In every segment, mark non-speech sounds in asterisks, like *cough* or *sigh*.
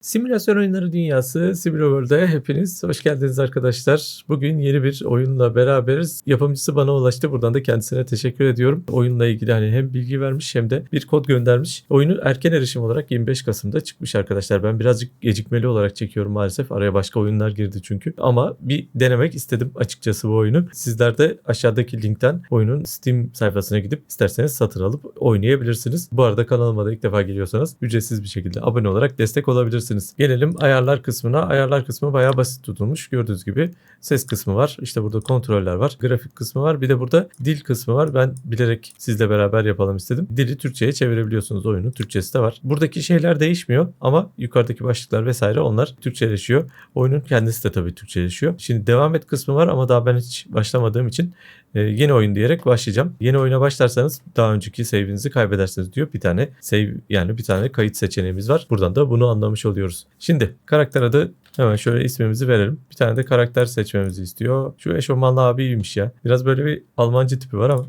Simülasyon oyunları dünyası SimiloWorld'e hepiniz hoş geldiniz arkadaşlar. Bugün yeni bir oyunla beraberiz. Yapımcısı bana ulaştı. Buradan da kendisine teşekkür ediyorum. Oyunla ilgili hani hem bilgi vermiş hem de bir kod göndermiş. Oyunu erken erişim olarak 25 Kasım'da çıkmış arkadaşlar. Ben birazcık gecikmeli olarak çekiyorum maalesef. Araya başka oyunlar girdi çünkü. Ama bir denemek istedim açıkçası bu oyunu. Sizler de aşağıdaki linkten oyunun Steam sayfasına gidip isterseniz satın alıp oynayabilirsiniz. Bu arada kanalıma da ilk defa geliyorsanız ücretsiz bir şekilde abone olarak destek olabilirsiniz. Gelelim ayarlar kısmına. Ayarlar kısmı bayağı basit tutulmuş. Gördüğünüz gibi ses kısmı var. İşte burada kontroller var. Grafik kısmı var. Bir de burada dil kısmı var. Ben bilerek sizle beraber yapalım istedim. Dili Türkçe'ye çevirebiliyorsunuz. Oyunun Türkçesi de var. Buradaki şeyler değişmiyor ama yukarıdaki başlıklar vesaire onlar Türkçeleşiyor. Oyunun kendisi de tabii Türkçeleşiyor. Şimdi devam et kısmı var ama daha ben hiç başlamadığım için e, yeni oyun diyerek başlayacağım. Yeni oyuna başlarsanız daha önceki save'inizi kaybedersiniz diyor. Bir tane save yani bir tane kayıt seçeneğimiz var. Buradan da bunu anlamış oluyoruz. Şimdi karakter adı hemen şöyle ismimizi verelim. Bir tane de karakter seçmemizi istiyor. Şu eşofmanlı abi iyiymiş ya. Biraz böyle bir Almancı tipi var ama.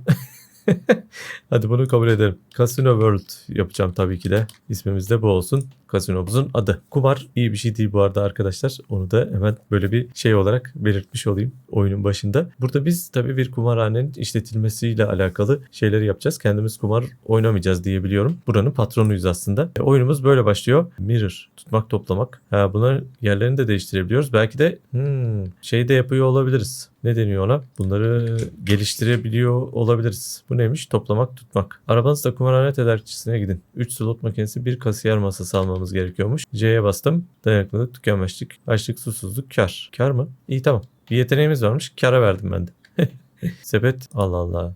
*laughs* Hadi bunu kabul edelim. Casino World yapacağım tabii ki de. İsmimiz de bu olsun. Kasinomuzun adı. Kumar iyi bir şey değil bu arada arkadaşlar. Onu da hemen böyle bir şey olarak belirtmiş olayım oyunun başında. Burada biz tabii bir kumarhanenin işletilmesiyle alakalı şeyleri yapacağız. Kendimiz kumar oynamayacağız diye biliyorum. Buranın patronuyuz aslında. E, oyunumuz böyle başlıyor. Mirror, tutmak, toplamak. Ha, bunların yerlerini de değiştirebiliyoruz. Belki de hmm, şey de yapıyor olabiliriz. Ne deniyor ona? Bunları geliştirebiliyor olabiliriz. Bu neymiş? Toplamak, tutmak. Arabanızla kumarhane tedarikçisine gidin. 3 slot makinesi, bir kasiyer masası almamız gerekiyormuş. C'ye bastım. Dayanıklılık, tükenmişlik, açlık, susuzluk, kar. Kar mı? İyi tamam. Bir yeteneğimiz varmış. Kara verdim ben de. *laughs* Sepet. Allah Allah.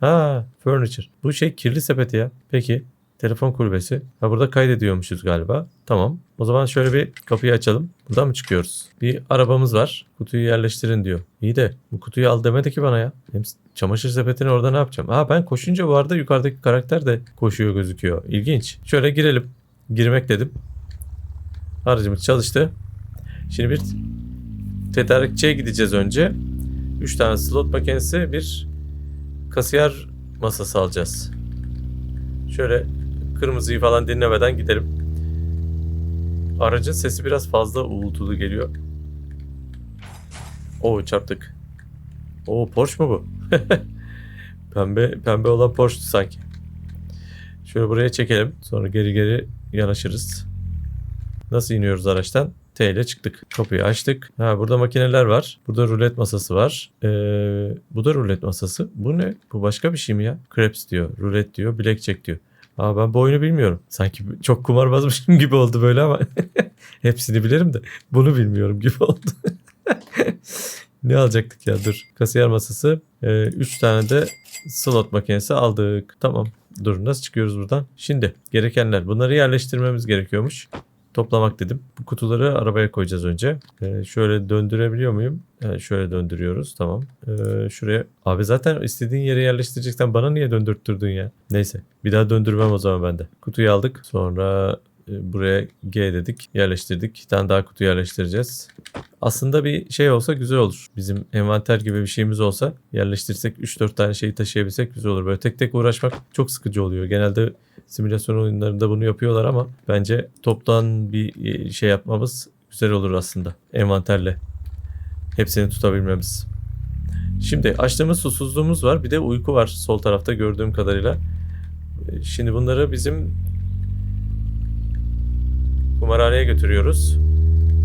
Ha, furniture. Bu şey kirli sepeti ya. Peki. Telefon kulübesi. Ha burada kaydediyormuşuz galiba. Tamam. O zaman şöyle bir kapıyı açalım. Buradan mı çıkıyoruz? Bir arabamız var. Kutuyu yerleştirin diyor. İyi de bu kutuyu al demedi ki bana ya. Hem çamaşır sepetini orada ne yapacağım? Ha ben koşunca bu arada yukarıdaki karakter de koşuyor gözüküyor. İlginç. Şöyle girelim. Girmek dedim. Aracımız çalıştı. Şimdi bir tedarikçiye gideceğiz önce. 3 tane slot makinesi, bir kasiyer masası alacağız. Şöyle kırmızıyı falan dinlemeden gidelim. Aracın sesi biraz fazla uğultulu geliyor. Oo çarptık. Oo Porsche mu bu? *laughs* pembe pembe olan Porsche sanki. Şöyle buraya çekelim. Sonra geri geri yanaşırız. Nasıl iniyoruz araçtan? T ile çıktık. Kapıyı açtık. Ha burada makineler var. Burada rulet masası var. Ee, bu da rulet masası. Bu ne? Bu başka bir şey mi ya? Craps diyor. Rulet diyor. Blackjack diyor. Aa ben bu oyunu bilmiyorum. Sanki çok kumarbazmışım *laughs* gibi oldu böyle ama *laughs* hepsini bilirim de bunu bilmiyorum gibi oldu. *laughs* ne alacaktık ya dur. Kasiyer masası. 3 ee, tane de slot makinesi aldık. Tamam. Dur nasıl çıkıyoruz buradan? Şimdi gerekenler. Bunları yerleştirmemiz gerekiyormuş toplamak dedim. Bu kutuları arabaya koyacağız önce. Ee, şöyle döndürebiliyor muyum? Ee, şöyle döndürüyoruz. Tamam. Ee, şuraya. Abi zaten istediğin yere yerleştireceksen bana niye döndürttürdün ya? Neyse. Bir daha döndürmem o zaman bende. Kutuyu aldık. Sonra e, buraya G dedik. Yerleştirdik. Bir tane daha kutu yerleştireceğiz. Aslında bir şey olsa güzel olur. Bizim envanter gibi bir şeyimiz olsa yerleştirsek 3-4 tane şeyi taşıyabilsek güzel olur. Böyle tek tek uğraşmak çok sıkıcı oluyor. Genelde simülasyon oyunlarında bunu yapıyorlar ama bence toptan bir e, şey yapmamız güzel olur aslında envanterle. Hepsini tutabilmemiz. Şimdi açtığımız susuzluğumuz var. Bir de uyku var sol tarafta gördüğüm kadarıyla. E, şimdi bunları bizim kumarhaneye götürüyoruz.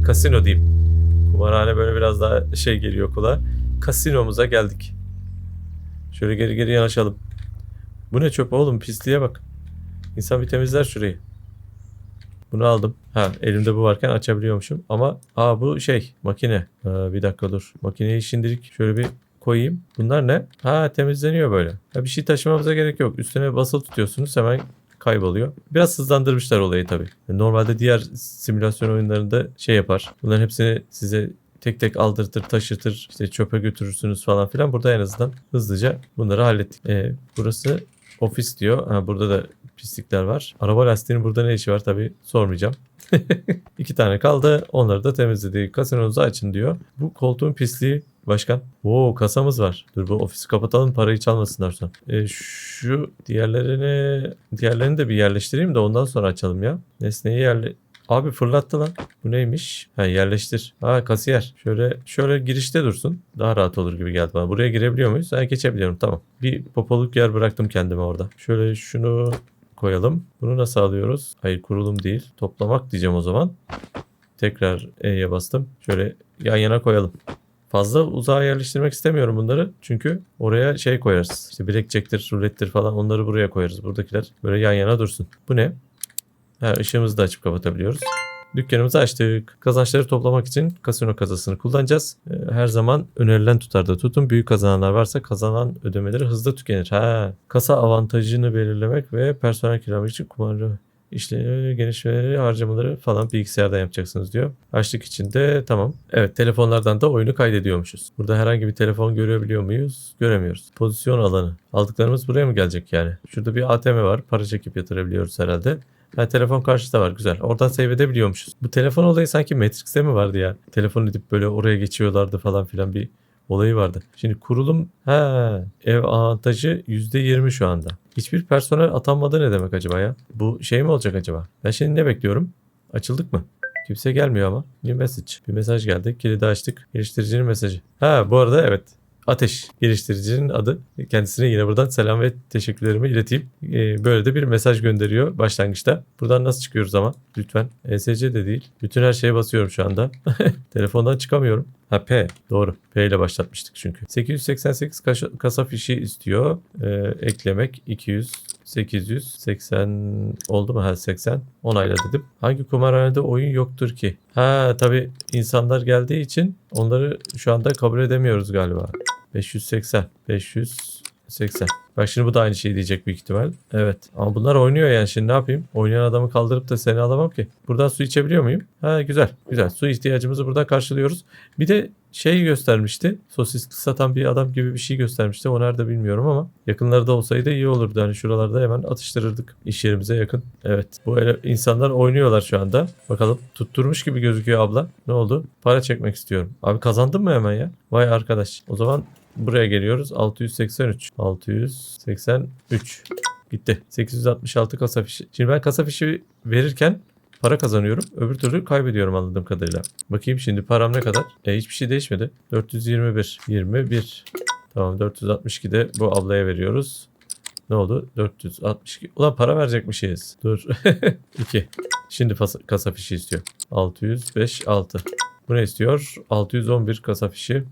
Kasino diyeyim. Kumarhane böyle biraz daha şey geliyor kulağa. Kasinomuza geldik. Şöyle geri geri yanaşalım. Bu ne çöp oğlum pisliğe bak. İnsan bir temizler şurayı. Bunu aldım. Ha elimde bu varken açabiliyormuşum. Ama aa bu şey makine. Aa, bir dakika dur. Makineyi şimdilik şöyle bir koyayım. Bunlar ne? Ha temizleniyor böyle. Ha, bir şey taşımamıza gerek yok. Üstüne basılı tutuyorsunuz hemen kayboluyor. Biraz hızlandırmışlar olayı tabii. Normalde diğer simülasyon oyunlarında şey yapar. Bunların hepsini size tek tek aldırtır, taşıtır, işte çöpe götürürsünüz falan filan. Burada en azından hızlıca bunları hallettik. E, burası ofis diyor. Ha, burada da pislikler var. Araba lastiğinin burada ne işi var tabii sormayacağım. *laughs* İki tane kaldı. Onları da temizledik. Kasinonuzu açın diyor. Bu koltuğun pisliği Başkan. Oo kasamız var. Dur bu ofisi kapatalım parayı çalmasınlar sonra. E, şu diğerlerini diğerlerini de bir yerleştireyim de ondan sonra açalım ya. Nesneyi yerle... Abi fırlattı lan. Bu neymiş? Ha yerleştir. Ha kasiyer. Şöyle şöyle girişte dursun. Daha rahat olur gibi geldi bana. Buraya girebiliyor muyuz? Ha geçebiliyorum tamam. Bir popoluk yer bıraktım kendime orada. Şöyle şunu koyalım. Bunu nasıl alıyoruz? Hayır kurulum değil. Toplamak diyeceğim o zaman. Tekrar E'ye bastım. Şöyle yan yana koyalım. Fazla uzağa yerleştirmek istemiyorum bunları. Çünkü oraya şey koyarız. İşte bilekçektir, rulettir falan onları buraya koyarız. Buradakiler böyle yan yana dursun. Bu ne? Ha, ışığımızı da açıp kapatabiliyoruz. Dükkanımızı açtık. Kazançları toplamak için kasino kasasını kullanacağız. Ee, Her zaman önerilen tutarda tutun. Büyük kazananlar varsa kazanan ödemeleri hızlı tükenir. Ha, kasa avantajını belirlemek ve personel kiralamak için kumarı işleri, gelişmeleri, harcamaları falan bilgisayardan yapacaksınız diyor. Açlık için de tamam. Evet telefonlardan da oyunu kaydediyormuşuz. Burada herhangi bir telefon görebiliyor muyuz? Göremiyoruz. Pozisyon alanı. Aldıklarımız buraya mı gelecek yani? Şurada bir ATM var. Para çekip yatırabiliyoruz herhalde. Ha, telefon karşıda var güzel. Oradan save edebiliyormuşuz. Bu telefon olayı sanki Matrix'te mi vardı ya? Telefon edip böyle oraya geçiyorlardı falan filan bir olayı vardı. Şimdi kurulum ha ev avantajı %20 şu anda. Hiçbir personel atanmadı ne demek acaba ya? Bu şey mi olacak acaba? Ben şimdi ne bekliyorum? Açıldık mı? Kimse gelmiyor ama. New message. Bir mesaj geldi. Kilidi açtık. Geliştiricinin mesajı. Ha bu arada evet. Ateş geliştiricinin adı. Kendisine yine buradan selam ve teşekkürlerimi ileteyim. Ee, böyle de bir mesaj gönderiyor başlangıçta. Buradan nasıl çıkıyoruz ama? Lütfen. ESC de değil. Bütün her şeye basıyorum şu anda. *laughs* Telefondan çıkamıyorum. Ha P. Doğru. P ile başlatmıştık çünkü. 888 kaşa- kasa fişi istiyor. Ee, eklemek 200. 880 oldu mu? Ha 80. Onayla dedim. Hangi kumarhanede oyun yoktur ki? Ha tabii insanlar geldiği için onları şu anda kabul edemiyoruz galiba. 580. 580. Bak şimdi bu da aynı şeyi diyecek büyük ihtimal. Evet. Ama bunlar oynuyor yani şimdi ne yapayım? Oynayan adamı kaldırıp da seni alamam ki. Buradan su içebiliyor muyum? Ha güzel. Güzel. Su ihtiyacımızı buradan karşılıyoruz. Bir de şey göstermişti. Sosis satan bir adam gibi bir şey göstermişti. O nerede bilmiyorum ama yakınlarda olsaydı iyi olurdu. Yani şuralarda hemen atıştırırdık. İş yerimize yakın. Evet. Bu ele- insanlar oynuyorlar şu anda. Bakalım tutturmuş gibi gözüküyor abla. Ne oldu? Para çekmek istiyorum. Abi kazandın mı hemen ya? Vay arkadaş. O zaman buraya geliyoruz. 683. 683. Gitti. 866 kasa fişi. Şimdi ben kasa fişi verirken para kazanıyorum. Öbür türlü kaybediyorum anladığım kadarıyla. Bakayım şimdi param ne kadar? E, hiçbir şey değişmedi. 421. 21. Tamam 462 de bu ablaya veriyoruz. Ne oldu? 462. Ulan para verecekmişiz. Dur. *laughs* 2. Şimdi kasa fişi istiyor. 605 6. Bu ne istiyor? 611 kasa fişi.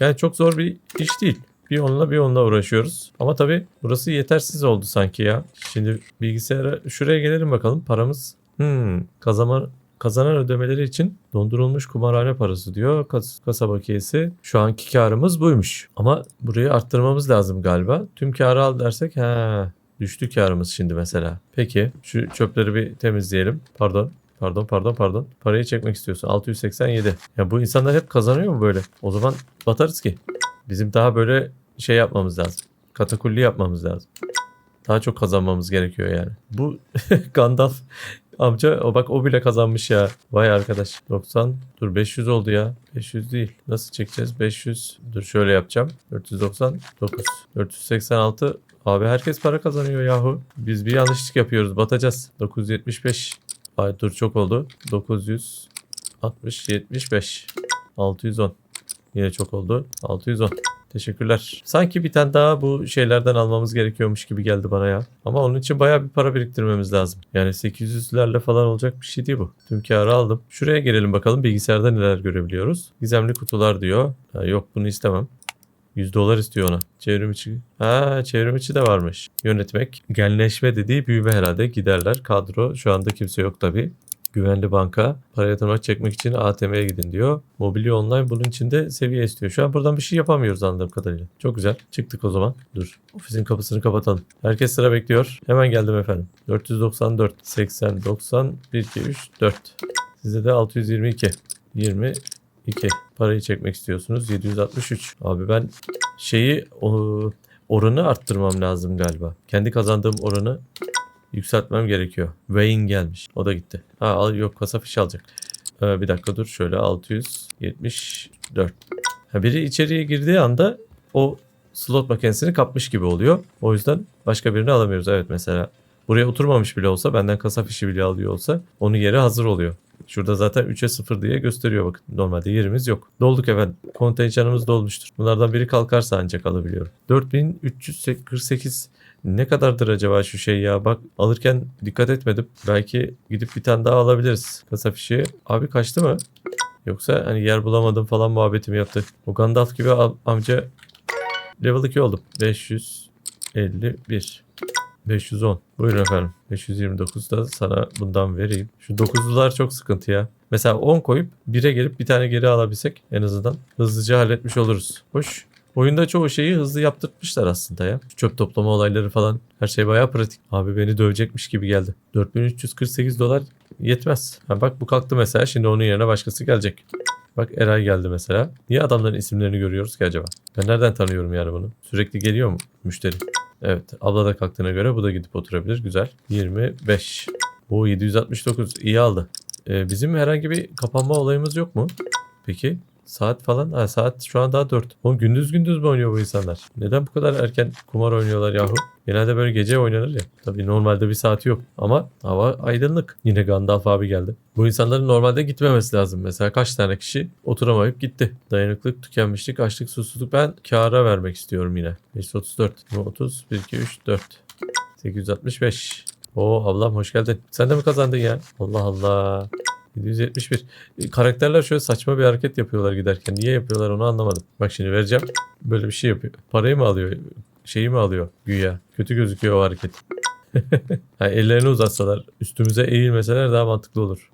Yani çok zor bir iş değil. Bir onunla bir onunla uğraşıyoruz. Ama tabii burası yetersiz oldu sanki ya. Şimdi bilgisayara şuraya gelelim bakalım. Paramız hmm, kazanma, kazanan ödemeleri için dondurulmuş kumarhane parası diyor. Kas, kasa bakiyesi. Şu anki karımız buymuş. Ama burayı arttırmamız lazım galiba. Tüm karı al dersek ha düştü karımız şimdi mesela. Peki şu çöpleri bir temizleyelim. Pardon. Pardon pardon pardon. Parayı çekmek istiyorsun. 687. Ya bu insanlar hep kazanıyor mu böyle? O zaman batarız ki. Bizim daha böyle şey yapmamız lazım. Katakulli yapmamız lazım. Daha çok kazanmamız gerekiyor yani. Bu *laughs* Gandalf amca o bak o bile kazanmış ya. Vay arkadaş. 90 dur 500 oldu ya. 500 değil. Nasıl çekeceğiz? 500 dur şöyle yapacağım. 499 486 Abi herkes para kazanıyor yahu. Biz bir yanlışlık yapıyoruz. Batacağız. 975 Ay dur çok oldu. 960 75 610 Yine çok oldu. 610. Teşekkürler. Sanki bir tane daha bu şeylerden almamız gerekiyormuş gibi geldi bana ya. Ama onun için bayağı bir para biriktirmemiz lazım. Yani 800'lerle falan olacak bir şey değil bu. Tüm karı aldım. Şuraya gelelim bakalım bilgisayarda neler görebiliyoruz. Gizemli kutular diyor. Ha, yok bunu istemem. 100 dolar istiyor ona. Çevrim içi. Ha çevrim içi de varmış. Yönetmek. Genleşme dediği büyüme herhalde. Giderler. Kadro. Şu anda kimse yok tabii. Güvenli banka. Para yatırmak çekmek için ATM'ye gidin diyor. Mobilya online bunun için de seviye istiyor. Şu an buradan bir şey yapamıyoruz anladığım kadarıyla. Çok güzel. Çıktık o zaman. Dur. Ofisin kapısını kapatalım. Herkes sıra bekliyor. Hemen geldim efendim. 494, 80, 90, 1, 2, 3, 4. Size de 622. 22. Parayı çekmek istiyorsunuz. 763. Abi ben şeyi o, oranı arttırmam lazım galiba. Kendi kazandığım oranı yükseltmem gerekiyor. Wayne gelmiş. O da gitti. Ha al yok kasa fişi alacak. Ee, bir dakika dur şöyle 674. Ha, biri içeriye girdiği anda o slot makinesini kapmış gibi oluyor. O yüzden başka birini alamıyoruz. Evet mesela buraya oturmamış bile olsa benden kasa fişi bile alıyor olsa onun yeri hazır oluyor. Şurada zaten 3'e 0 diye gösteriyor bakın. Normalde yerimiz yok. Dolduk efendim. Kontenjanımız dolmuştur. Bunlardan biri kalkarsa ancak alabiliyorum. 4348 ne kadardır acaba şu şey ya? Bak alırken dikkat etmedim. Belki gidip bir tane daha alabiliriz. Kasa fişi. Abi kaçtı mı? Yoksa hani yer bulamadım falan muhabbetimi yaptı. O Gandalf gibi am- amca level 2 oldum. 551. 510. Buyurun efendim. 529 da sana bundan vereyim. Şu 9'lular çok sıkıntı ya. Mesela 10 koyup 1'e gelip bir tane geri alabilsek en azından hızlıca halletmiş oluruz. Hoş. Oyunda çoğu şeyi hızlı yaptırtmışlar aslında ya. Çöp toplama olayları falan her şey bayağı pratik. Abi beni dövecekmiş gibi geldi. 4348 dolar yetmez. Ha bak bu kalktı mesela şimdi onun yerine başkası gelecek. Bak Eray geldi mesela. Niye adamların isimlerini görüyoruz ki acaba? Ben nereden tanıyorum yani bunu? Sürekli geliyor mu müşteri? Evet. Abla da kalktığına göre bu da gidip oturabilir. Güzel. 25. O 769. iyi aldı. Ee, bizim herhangi bir kapanma olayımız yok mu? Peki. Saat falan. Ha, saat şu an daha 4. Oğlum gündüz gündüz mü oynuyor bu insanlar? Neden bu kadar erken kumar oynuyorlar yahu? Genelde böyle gece oynanır ya. Tabii normalde bir saati yok. Ama hava aydınlık. Yine Gandalf abi geldi. Bu insanların normalde gitmemesi lazım. Mesela kaç tane kişi oturamayıp gitti. Dayanıklık, tükenmişlik, açlık, susuzluk. Ben kâra vermek istiyorum yine. 534. 30, 1, 2, 3, 4. 865. Oo ablam hoş geldin. Sen de mi kazandın ya? Allah Allah. 771. E, Karakterler şöyle saçma bir hareket yapıyorlar giderken. Niye yapıyorlar onu anlamadım. Bak şimdi vereceğim. Böyle bir şey yapıyor. Parayı mı alıyor? Şeyi mi alıyor güya? Kötü gözüküyor o hareket. *laughs* ha, ellerini uzatsalar, üstümüze eğilmeseler daha mantıklı olur.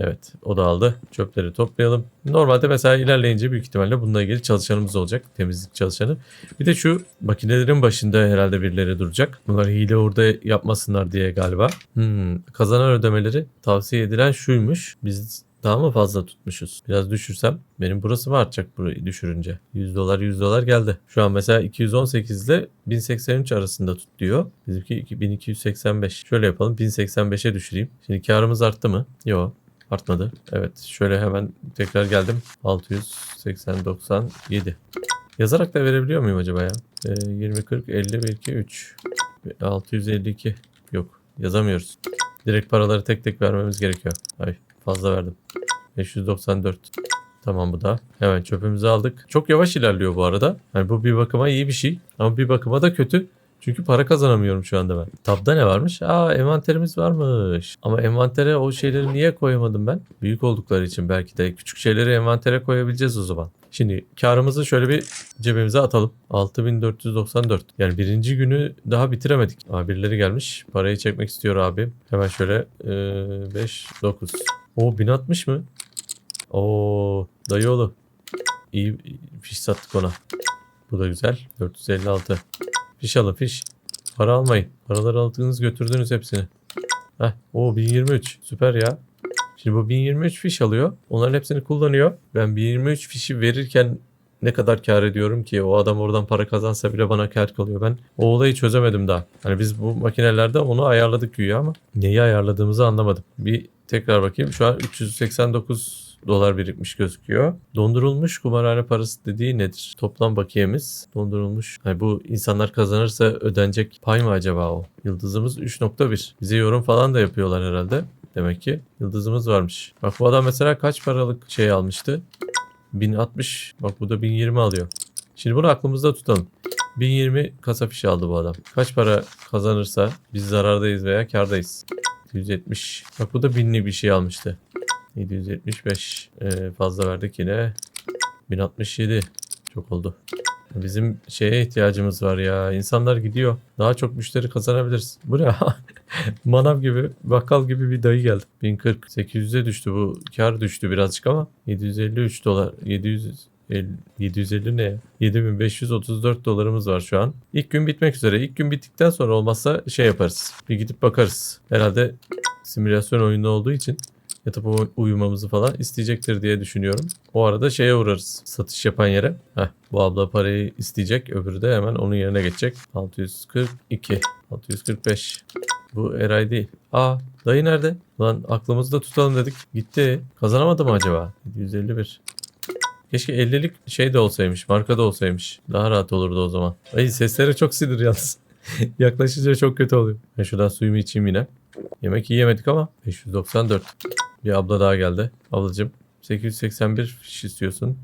Evet, o da aldı. Çöpleri toplayalım. Normalde mesela ilerleyince büyük ihtimalle bununla ilgili çalışanımız olacak. Temizlik çalışanı. Bir de şu makinelerin başında herhalde birileri duracak. Bunlar hile orada yapmasınlar diye galiba. Hmm, kazanan ödemeleri tavsiye edilen şuymuş. Biz daha mı fazla tutmuşuz? Biraz düşürsem benim burası mı artacak burayı düşürünce? 100 dolar 100 dolar geldi. Şu an mesela 218 ile 1083 arasında tut diyor. Bizimki 1285. Şöyle yapalım 1085'e düşüreyim. Şimdi karımız arttı mı? Yok. Artmadı. Evet. Şöyle hemen tekrar geldim. 680 97. Yazarak da verebiliyor muyum acaba ya? Ee, 20 40 50 belki 3 652 yok. Yazamıyoruz. Direkt paraları tek tek vermemiz gerekiyor. Ay fazla verdim. 594. Tamam bu da. Hemen çöpümüzü aldık. Çok yavaş ilerliyor bu arada. Yani bu bir bakıma iyi bir şey. Ama bir bakıma da kötü. Çünkü para kazanamıyorum şu anda ben. Tabda ne varmış? Aa envanterimiz varmış. Ama envantere o şeyleri niye koyamadım ben? Büyük oldukları için belki de küçük şeyleri envantere koyabileceğiz o zaman. Şimdi karımızı şöyle bir cebimize atalım. 6494. Yani birinci günü daha bitiremedik. Aa birileri gelmiş. Parayı çekmek istiyor abi. Hemen şöyle 5 9. O 1060 mı? Oo dayıoğlu. İyi fiş sattık ona. Bu da güzel. 456. Fiş alın fiş. Para almayın. Paraları aldınız götürdünüz hepsini. Heh. O 1023. Süper ya. Şimdi bu 1023 fiş alıyor. Onların hepsini kullanıyor. Ben 1023 fişi verirken ne kadar kar ediyorum ki o adam oradan para kazansa bile bana kar kalıyor. Ben o olayı çözemedim daha. Hani biz bu makinelerde onu ayarladık güya ama neyi ayarladığımızı anlamadım. Bir tekrar bakayım. Şu an 389 dolar birikmiş gözüküyor. Dondurulmuş kumarhane parası dediği nedir? Toplam bakiyemiz dondurulmuş. Yani bu insanlar kazanırsa ödenecek pay mı acaba o? Yıldızımız 3.1. Bize yorum falan da yapıyorlar herhalde. Demek ki yıldızımız varmış. Bak bu adam mesela kaç paralık şey almıştı? 1060. Bak bu da 1020 alıyor. Şimdi bunu aklımızda tutalım. 1020 kasa fişi aldı bu adam. Kaç para kazanırsa biz zarardayız veya kardayız. 170. Bak bu da binli bir şey almıştı. 775 ee, fazla verdik yine. 1067 çok oldu. Bizim şeye ihtiyacımız var ya. İnsanlar gidiyor. Daha çok müşteri kazanabiliriz. Bu ne? *laughs* Manav gibi, bakkal gibi bir dayı geldi. 1040, 800'e düştü bu. Kar düştü birazcık ama 753 dolar, 700 750 ne? 7534 dolarımız var şu an. İlk gün bitmek üzere. İlk gün bittikten sonra olmazsa şey yaparız. Bir gidip bakarız. Herhalde simülasyon oyunu olduğu için yatıp uyumamızı falan isteyecektir diye düşünüyorum. O arada şeye uğrarız. Satış yapan yere. Heh, bu abla parayı isteyecek. Öbürü de hemen onun yerine geçecek. 642. 645. Bu Eray değil. Aa dayı nerede? Lan aklımızda tutalım dedik. Gitti. Kazanamadı mı acaba? 751. Keşke 50'lik şey de olsaymış. Marka da olsaymış. Daha rahat olurdu o zaman. Ay sesleri çok sinir yalnız. *laughs* Yaklaşınca çok kötü oluyor. Ben şuradan suyumu içeyim yine. Yemek yiyemedik ama 594. Bir abla daha geldi. Ablacığım 881 fiş istiyorsun.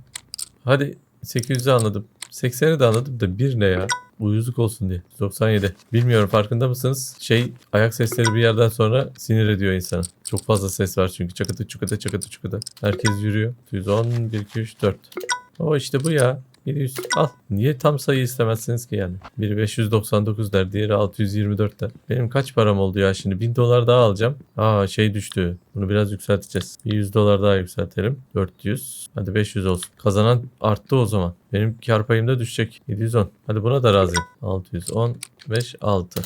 Hadi 800'ü anladım. 80'i de anladım da bir ne ya? Uyuzluk olsun diye. 97. Bilmiyorum farkında mısınız? Şey ayak sesleri bir yerden sonra sinir ediyor insanı. Çok fazla ses var çünkü. Çakıtı çukıtı çakıtı çukıtı. Herkes yürüyor. 110, 1, 2, 3, 4. O işte bu ya. 700 al. Niye tam sayı istemezsiniz ki yani? Biri 599 der, diğeri 624 der. Benim kaç param oldu ya şimdi? 1000 dolar daha alacağım. Aa şey düştü. Bunu biraz yükselteceğiz. Bir 100 dolar daha yükseltelim. 400. Hadi 500 olsun. Kazanan arttı o zaman. Benim kar payım da düşecek. 710. Hadi buna da razıyım. 615 6.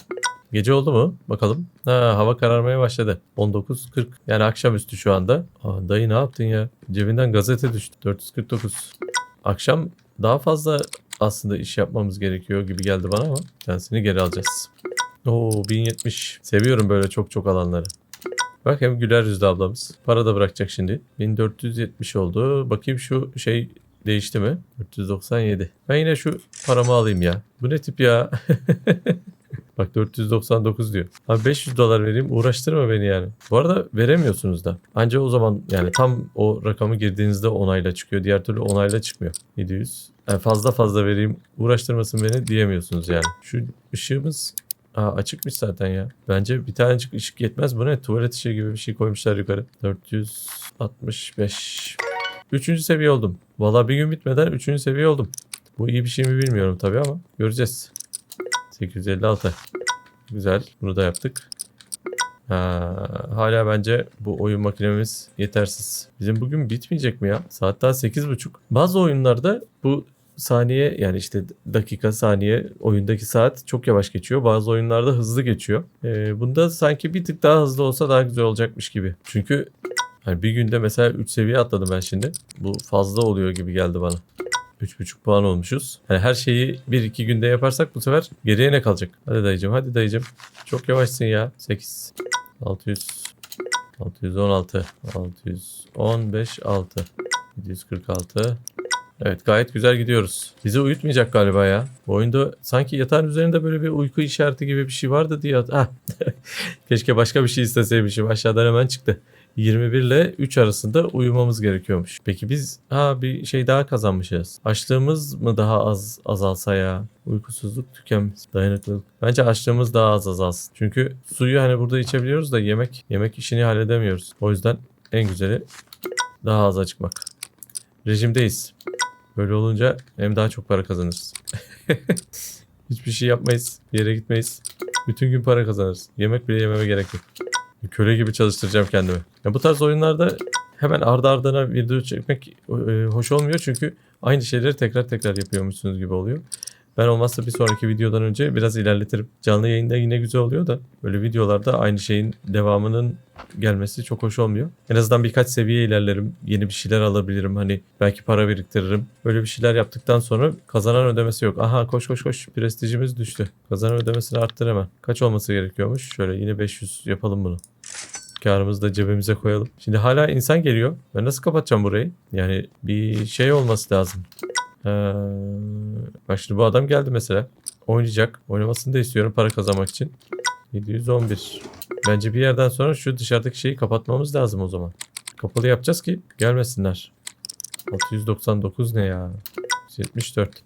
Gece oldu mu? Bakalım. Ha, hava kararmaya başladı. 19.40. Yani akşamüstü şu anda. Aa, dayı ne yaptın ya? Cebinden gazete düştü. 449. Akşam daha fazla aslında iş yapmamız gerekiyor gibi geldi bana ama kendisini geri alacağız. Oo 1070. Seviyorum böyle çok çok alanları. Bak hem güler yüzlü ablamız. Para da bırakacak şimdi. 1470 oldu. Bakayım şu şey değişti mi? 497. Ben yine şu paramı alayım ya. Bu ne tip ya? *laughs* Bak 499 diyor. Abi 500 dolar vereyim uğraştırma beni yani. Bu arada veremiyorsunuz da. Anca o zaman yani tam o rakamı girdiğinizde onayla çıkıyor. Diğer türlü onayla çıkmıyor. 700. Yani fazla fazla vereyim uğraştırmasın beni diyemiyorsunuz yani. Şu ışığımız Aa, açıkmış zaten ya. Bence bir tanecik ışık yetmez. Bu ne? Tuvalet ışığı gibi bir şey koymuşlar yukarı. 465. Üçüncü seviye oldum. Valla bir gün bitmeden üçüncü seviye oldum. Bu iyi bir şey mi bilmiyorum tabii ama göreceğiz. 856. Güzel. Bunu da yaptık. Ha, hala bence bu oyun makinemiz yetersiz. Bizim bugün bitmeyecek mi ya? Saat daha 8.30. Bazı oyunlarda bu saniye yani işte dakika saniye oyundaki saat çok yavaş geçiyor. Bazı oyunlarda hızlı geçiyor. Ee, bunda sanki bir tık daha hızlı olsa daha güzel olacakmış gibi. Çünkü hani bir günde mesela 3 seviye atladım ben şimdi. Bu fazla oluyor gibi geldi bana. 3,5 puan olmuşuz. Yani her şeyi 1-2 günde yaparsak bu sefer geriye ne kalacak? Hadi dayıcım hadi dayıcım. Çok yavaşsın ya. 8 600 616 615 6 746 Evet gayet güzel gidiyoruz. Bizi uyutmayacak galiba ya. Bu oyunda sanki yatağın üzerinde böyle bir uyku işareti gibi bir şey vardı diye. *laughs* Ah. Keşke başka bir şey isteseymişim. Aşağıdan hemen çıktı. 21 ile 3 arasında uyumamız gerekiyormuş. Peki biz ha bir şey daha kazanmışız. Açlığımız mı daha az azalsa ya? Uykusuzluk tükenmez. Dayanıklılık. Bence açlığımız daha az azalsın. Çünkü suyu hani burada içebiliyoruz da yemek yemek işini halledemiyoruz. O yüzden en güzeli daha az acıkmak. Rejimdeyiz. Böyle olunca hem daha çok para kazanırız. *laughs* Hiçbir şey yapmayız. Bir yere gitmeyiz. Bütün gün para kazanırız. Yemek bile yememe gerek yok. Köle gibi çalıştıracağım kendimi. Ya bu tarz oyunlarda hemen ardı ardına video çekmek e, hoş olmuyor çünkü aynı şeyleri tekrar tekrar yapıyormuşsunuz gibi oluyor. Ben olmazsa bir sonraki videodan önce biraz ilerletirim. Canlı yayında yine güzel oluyor da böyle videolarda aynı şeyin devamının gelmesi çok hoş olmuyor. En azından birkaç seviye ilerlerim. Yeni bir şeyler alabilirim. Hani belki para biriktiririm. Böyle bir şeyler yaptıktan sonra kazanan ödemesi yok. Aha koş koş koş prestijimiz düştü. Kazanan ödemesini arttır hemen. Kaç olması gerekiyormuş? Şöyle yine 500 yapalım bunu. Karımızı da cebimize koyalım. Şimdi hala insan geliyor. Ben nasıl kapatacağım burayı? Yani bir şey olması lazım. Ee, bak şimdi bu adam geldi mesela. Oynayacak. Oynamasını da istiyorum para kazanmak için. 711. Bence bir yerden sonra şu dışarıdaki şeyi kapatmamız lazım o zaman. Kapalı yapacağız ki gelmesinler. 699 ne ya? 74.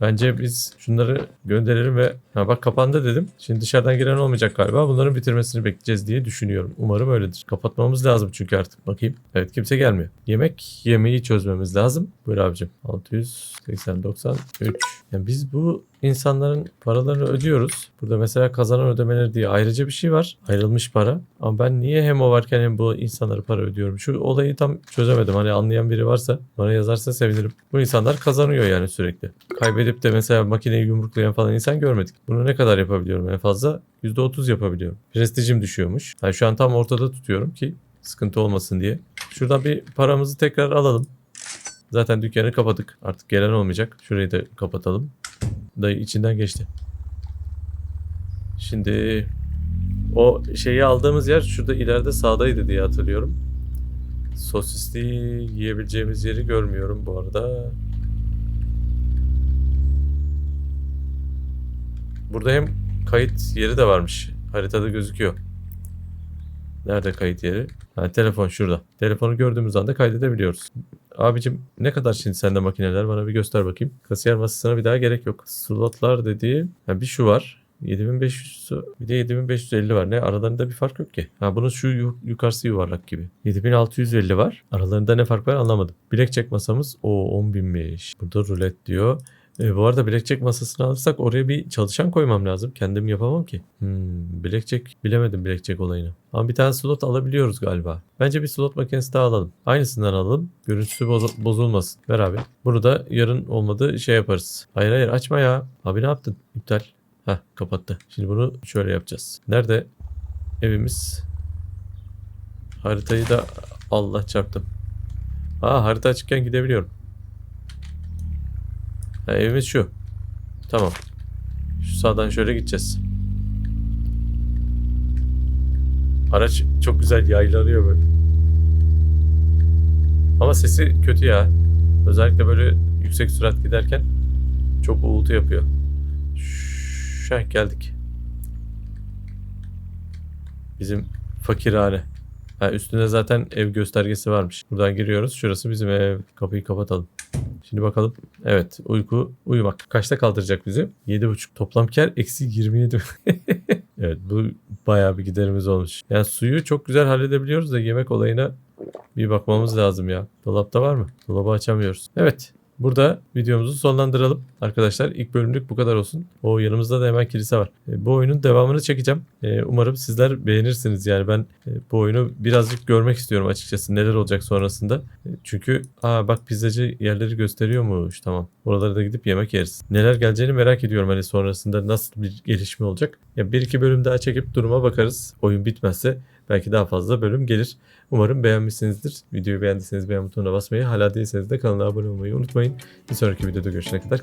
Bence biz şunları gönderelim ve ha bak kapandı dedim. Şimdi dışarıdan giren olmayacak galiba. Bunların bitirmesini bekleyeceğiz diye düşünüyorum. Umarım öyledir. Kapatmamız lazım çünkü artık. Bakayım. Evet kimse gelmiyor. Yemek yemeği çözmemiz lazım. Buyur abicim. 680 93. Yani biz bu insanların paralarını ödüyoruz. Burada mesela kazanan ödemeleri diye ayrıca bir şey var. Ayrılmış para. Ama ben niye hem o varken hem bu insanlara para ödüyorum? Şu olayı tam çözemedim. Hani anlayan biri varsa bana yazarsa sevinirim. Bu insanlar kazanıyor yani sürekli. Kaybedip de mesela makineyi yumruklayan falan insan görmedik. Bunu ne kadar yapabiliyorum en fazla? %30 yapabiliyorum. Prestijim düşüyormuş. Yani şu an tam ortada tutuyorum ki sıkıntı olmasın diye. Şuradan bir paramızı tekrar alalım. Zaten dükkanı kapadık. Artık gelen olmayacak. Şurayı da kapatalım. Dayı içinden geçti. Şimdi o şeyi aldığımız yer şurada ileride sağdaydı diye hatırlıyorum. Sosisli yiyebileceğimiz yeri görmüyorum bu arada. Burada hem kayıt yeri de varmış. Haritada gözüküyor. Nerede kayıt yeri? Ha, telefon şurada. Telefonu gördüğümüz anda kaydedebiliyoruz. Abicim ne kadar şimdi sende makineler bana bir göster bakayım. Kasiyer masasına bir daha gerek yok. Slotlar dediğim ha, bir şu var. 7500 bir de 7550 var. Ne aralarında bir fark yok ki. Ha bunun şu yu- yukarısı yuvarlak gibi. 7650 var. Aralarında ne fark var anlamadım. Blackjack masamız o 10.000'miş. Burada rulet diyor. E, bu arada Blackjack masasını alırsak oraya bir çalışan koymam lazım. Kendim yapamam ki. Hmm, Blackjack bilemedim Blackjack olayını. Ama bir tane slot alabiliyoruz galiba. Bence bir slot makinesi daha alalım. Aynısından alalım. Görüntüsü boz- bozulmasın. Ver abi. Bunu da yarın olmadı şey yaparız. Hayır hayır açma ya. Abi ne yaptın? İptal. Heh kapattı. Şimdi bunu şöyle yapacağız. Nerede evimiz? Haritayı da Allah çarptım. Aa harita açıkken gidebiliyorum. Ha, evimiz şu. Tamam. Şu sağdan şöyle gideceğiz. Araç çok güzel yaylanıyor böyle. Ama sesi kötü ya. Özellikle böyle yüksek sürat giderken çok uğultu yapıyor. Şah geldik. Bizim fakirhane. Ha, üstünde zaten ev göstergesi varmış. Buradan giriyoruz. Şurası bizim ev. Kapıyı kapatalım. Şimdi bakalım. Evet uyku uyumak. Kaçta kaldıracak bizi? 7.5. Toplam kar eksi 27. *laughs* evet bu bayağı bir giderimiz olmuş. Yani suyu çok güzel halledebiliyoruz da yemek olayına bir bakmamız lazım ya. Dolapta var mı? Dolabı açamıyoruz. Evet. Burada videomuzu sonlandıralım. Arkadaşlar ilk bölümlük bu kadar olsun. O yanımızda da hemen kilise var. E, bu oyunun devamını çekeceğim. E, umarım sizler beğenirsiniz. Yani ben e, bu oyunu birazcık görmek istiyorum açıkçası. Neler olacak sonrasında. E, çünkü aa bak pizzacı yerleri gösteriyormuş. Tamam. Oralara da gidip yemek yeriz. Neler geleceğini merak ediyorum. Hani sonrasında nasıl bir gelişme olacak. Ya bir iki bölüm daha çekip duruma bakarız. Oyun bitmezse belki daha fazla bölüm gelir. Umarım beğenmişsinizdir. Videoyu beğendiyseniz beğen butonuna basmayı, hala değilseniz de kanala abone olmayı unutmayın. Bir sonraki videoda görüşene kadar